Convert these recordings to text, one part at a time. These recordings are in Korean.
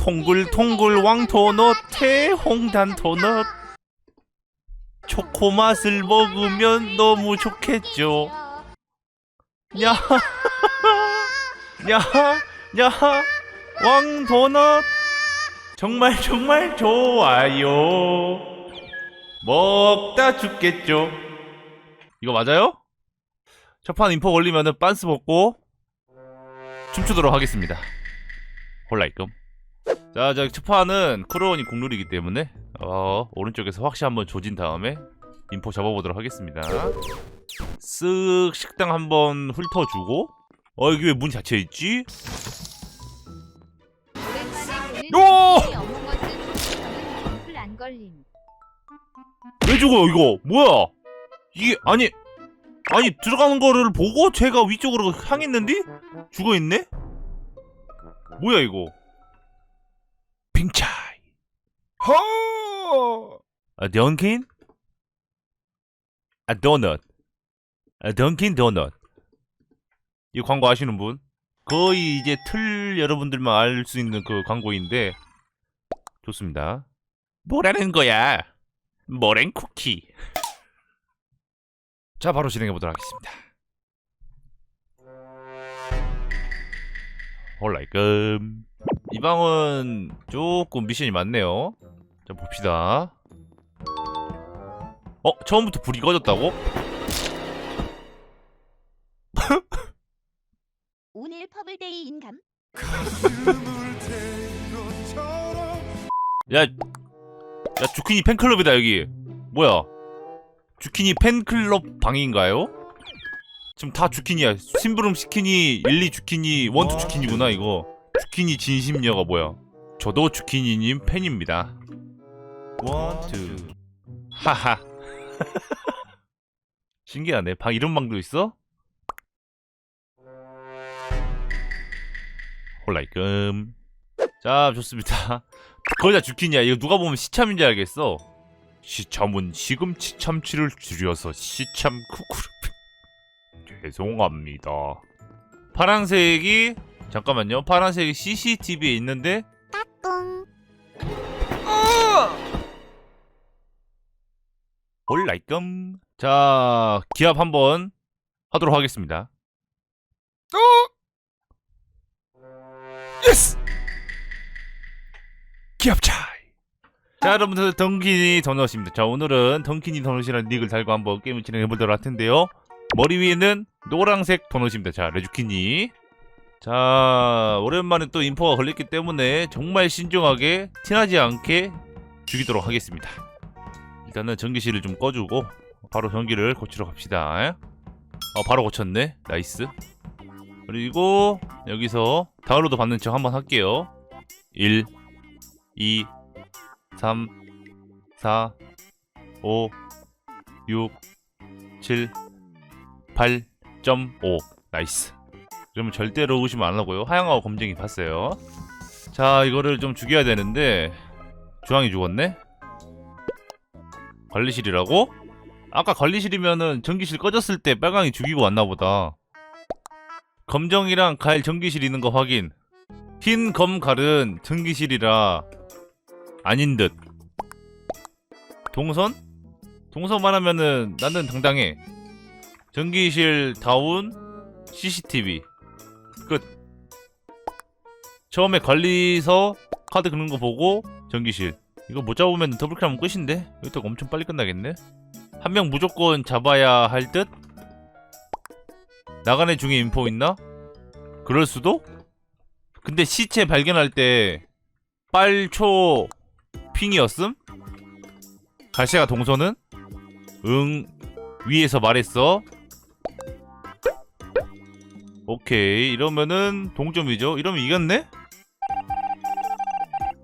통글통글 왕도넛 태홍단 도넛 초코 맛을 먹으면 너무 좋겠죠 야, 야, 야, 왕도넛 정말 정말 좋아요. 먹다 죽겠죠. 이거 맞아요? 첫판 인포 걸리면은 빤스 먹고 춤추도록 하겠습니다. 홀라이끔. 자, 저 첫판은 크로원이 국룰이기 때문에 어, 오른쪽에서 확시 한번 조진 다음에 인포 잡아보도록 하겠습니다. 쓱 식당 한번 훑어주고 어 여기 왜문 닫혀 있지? 왜 죽어요 이거? 뭐야? 이게 아니 아니 들어가는 거를 보고 제가 위쪽으로 향했는데 죽어있네? 뭐야 이거 핑차이. 허! 아, 던킨? 아 도넛. 아, 던킨 도넛. 이 광고 아시는 분? 거의 이제 틀 여러분들만 알 수 있는 그 광고인데. 좋습니다. 뭐라는 거야? 머랭 쿠키. 자, 바로 진행해 보도록 하겠습니다. 홀라이끔. 이 방은 조금 미션이 많네요. 자, 봅시다. 어, 처음부터 불이 꺼졌다고? 오늘 퍼블데이 인감. 야, 야, 주키니 팬클럽이다, 여기. 뭐야? 주키니 팬클럽 방인가요? 지금 다 주키니야. 심부름 시키니, 1, 2 주키니, 1, 2 주키니구나, 이거. 주키니 진심녀가 뭐야? 저도 주키니님 팬입니다. 1, 2. 하하. 신기하네. 방, 이런 방도 있어? 홀라이끔. 자, 좋습니다. 거의 다 주키니야. 이거 누가 보면 시참인 줄 알겠어. 시참은 시금치 참치를 줄여서 시참 쿠쿠르. 죄송합니다. 파란색이 잠깐만요. 파란색이 CCTV에 있는데 올라이끔. 자, 기합 한번 하도록 하겠습니다. 예스! 기합 차이. 자, 여러분들 덩키니 더넛입니다. 자, 오늘은 덩키니 더넛이라는 닉을 달고 한번 게임을 진행해 보도록 할 텐데요. 머리 위에는 노란색 더넛입니다. 자, 레주키니. 자, 오랜만에 또 인포가 걸렸기 때문에 정말 신중하게 티나지 않게 죽이도록 하겠습니다. 일단은 전기실을 좀 꺼주고 바로 전기를 고치러 갑시다. 어, 바로 고쳤네. 나이스. 그리고 여기서 다운로드 받는 척 한번 할게요. 1, 2, 3, 4, 5, 6, 7, 8.5 나이스. 그러면 절대로 의심 안 하고요. 하양하고 검증이 봤어요. 자, 이거를 좀 죽여야 되는데 주황이 죽었네. 관리실이라고? 아까 관리실이면은 전기실 꺼졌을 때 빨강이 죽이고 왔나 보다. 검정이랑 갈 전기실 있는 거 확인. 흰 검갈은 전기실이라 아닌 듯. 동선? 동선만 하면은 나는 당당해. 전기실 다운 CCTV 끝. 처음에 관리서 카드 긁는 거 보고 전기실. 이거 못 잡으면 더블킬 하면 끝인데? 이것도 엄청 빨리 끝나겠네? 한 명 무조건 잡아야 할 듯? 나가네 중에 인포 있나? 그럴 수도? 근데 시체 발견할 때 빨초 핑이었음? 갈시가 동선은? 응 위에서 말했어 오케이 이러면은 동점이죠 이러면 이겼네?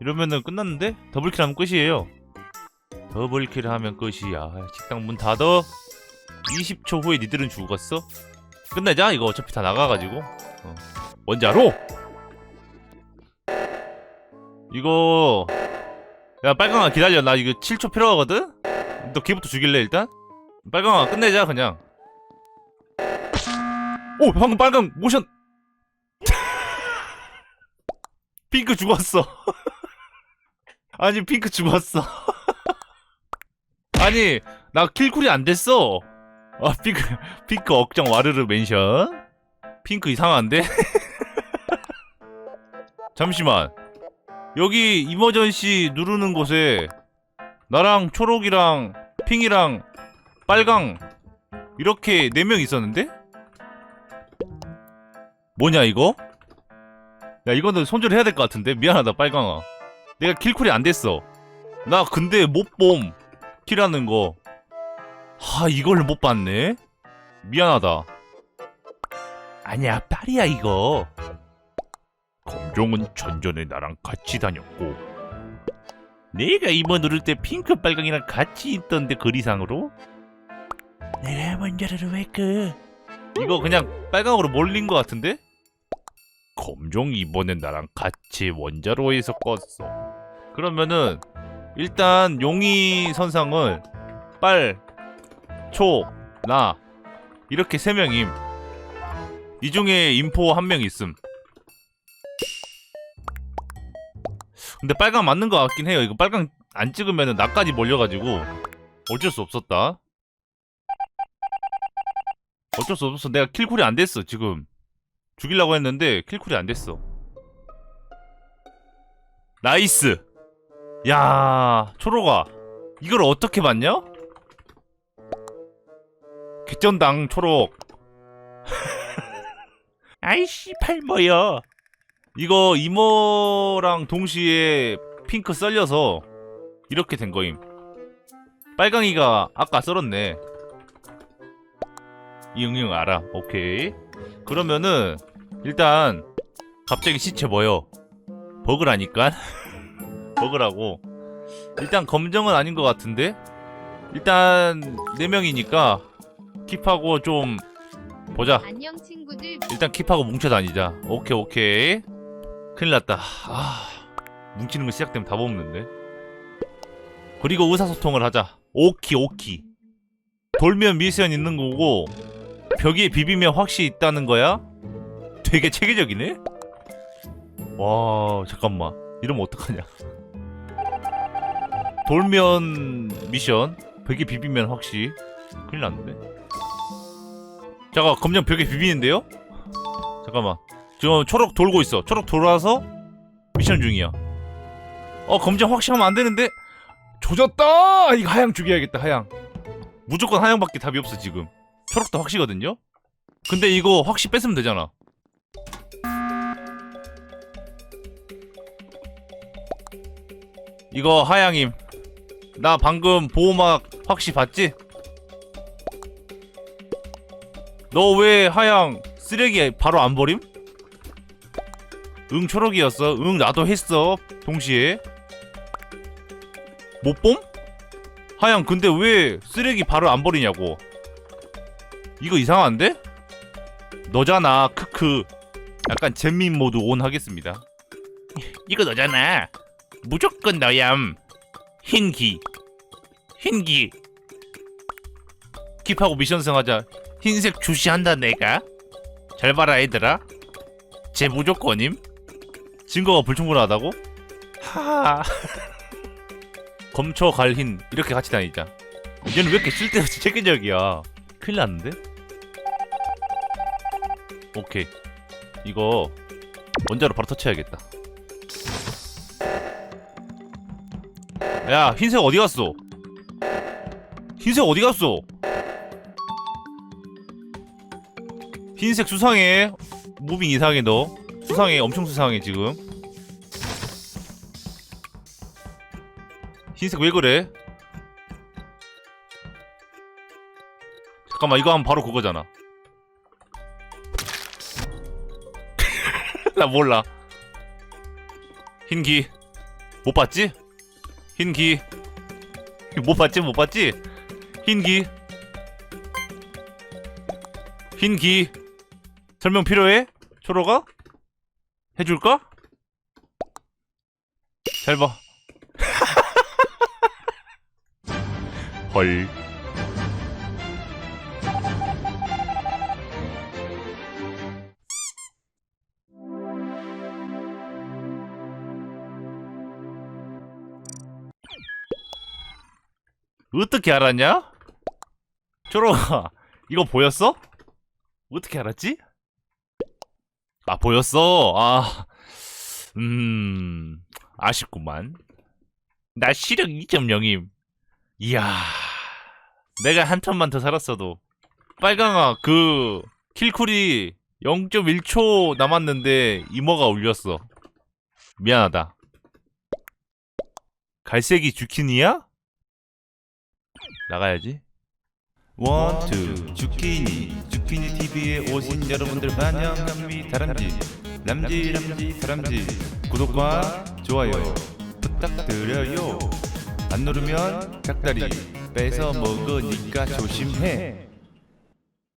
이러면은 끝났는데? 더블킬 하면 끝이에요 더블킬 하면 끝이야 식당 문 닫어 20초 후에 니들은 죽었어? 끝내자 이거 어차피 다 나가가지고 어. 알아? 이거 야 빨강아 기다려 나 이거 7초 필요하거든? 너 걔부터 죽일래 일단? 빨강아 끝내자 그냥 오 방금 빨강 모션 핑크 죽었어 아니 핑크 죽었어. 아니 나 킬쿨이 안 됐어. 아 핑크 핑크 억정 와르르 멘션. 핑크 이상한데? 잠시만. 여기 이머전시 누르는 곳에 나랑 초록이랑 핑이랑 빨강 이렇게 네 명 있었는데? 뭐냐 이거? 야 이거는 손절해야 될 것 같은데? 미안하다 빨강아. 내가 킬쿨이 안 됐어. 나 근데 못봄. 킬하는 거. 하, 이걸 못 봤네? 미안하다. 아니야 딸이야 이거. 검종은 전전에 나랑 같이 다녔고. 내가 이번 누를 때 핑크 빨강이랑 같이 있던데 거리상으로? 내가 먼저를 왜그 이거 그냥 빨강으로 몰린 것 같은데? 검종 이번엔 나랑 같이 원자로에서 껐어. 그러면은 일단 용이 선상을 빨, 초, 나 이렇게 세 명임. 이 중에 인포 한 명 있음. 근데 빨강 맞는 것 같긴 해요. 이거 빨강 안 찍으면은 나까지 몰려가지고 어쩔 수 없었다 어쩔 수 없었어 내가 킬쿨이 안 됐어 지금. 죽이려고 했는데 킬쿨이 안 됐어. 나이스! 야 초로가 이걸 어떻게 봤냐? 개쩐당 초록. 아이씨 팔뭐여. 이거 이모랑 동시에 핑크 썰려서 이렇게 된 거임. 빨강이가 아까 썰었네 이응응 알아 오케이 그러면은 일단 갑자기 시체 뭐요 버그라니까 버그라고 일단 검정은 아닌 것 같은데 일단 4명이니까 킵하고 좀 보자 안녕 친구들. 일단 킵하고 뭉쳐 다니자. 오케이 오케이. 큰일 났다. 아 뭉치는 거 시작되면 답 없는데. 그리고 의사소통을 하자. 오키 오키. 돌면 미션 있는 거고 벽에 비비면 확실히 있다는 거야? 되게 체계적이네. 와 잠깐만 이러면 어떡하냐. 돌면 미션 벽에 비비면 확실히 큰일 났는데. 잠깐 검정 벽에 비비는데요? 잠깐만 지금 초록 돌고 있어 초록 돌아서 미션 중이야 어 검정 확실하면 안 되는데 조졌다 이거 하양 죽여야겠다 하양 무조건 하양밖에 답이 없어 지금 초록도 확시거든요 근데 이거 확시 뺐으면 되잖아 이거 하양임 나 방금 보호막 확시 봤지? 너 왜 하양 쓰레기 바로 안 버림? 응 초록이었어 응 나도 했어 동시에 못 봄? 하양 근데 왜 쓰레기 바로 안 버리냐고 이거 이상한데? 너잖아. 크크. 약간 잼민 모드 온 하겠습니다. 이거 너잖아. 무조건 너얌 흰기. 흰기. 킵하고 미션 승 하자. 흰색 주시한다 내가. 잘 봐라 얘들아. 제 무조건임. 증거가 불충분하다고? 하. 검초 갈흰. 이렇게 같이 다니자. 얘는 왜 이렇게 쓸데없이 체계적이야 큰일 났는데? 오케이. 이거 원자로 바로 터치해야겠다. 야 흰색 어디 갔어? 흰색 어디 갔어? 흰색 수상해. 무빙 이상해 너. 수상해 엄청 수상해 지금. 흰색 왜 그래 잠깐만 이거 하면 바로 그거잖아 나 몰라 흰기 못 봤지 흰기 못 봤지 못 봤지 흰기 흰기 설명 필요해? 초로가? 해줄까? 잘 봐. 헐. 어떻게 알았냐? 초롱아 이거 보였어? 어떻게 알았지? 아 보였어 아 음... 아쉽구만 나 시력 2.0임 이야 내가 한 턴만 더 살았어도 빨강아 그 킬쿨이 0.1초 남았는데 이모가 울렸어 미안하다 갈색이 주키니야? 나가야지. 원투 주키니. 주키니 TV에 오신 여러분들 환영합니다 다람쥐. 람쥐 람쥐 다람쥐. 구독과 좋아요 부탁드려요. 안 누르면 닭다리. 뺏어 먹으니까 조심해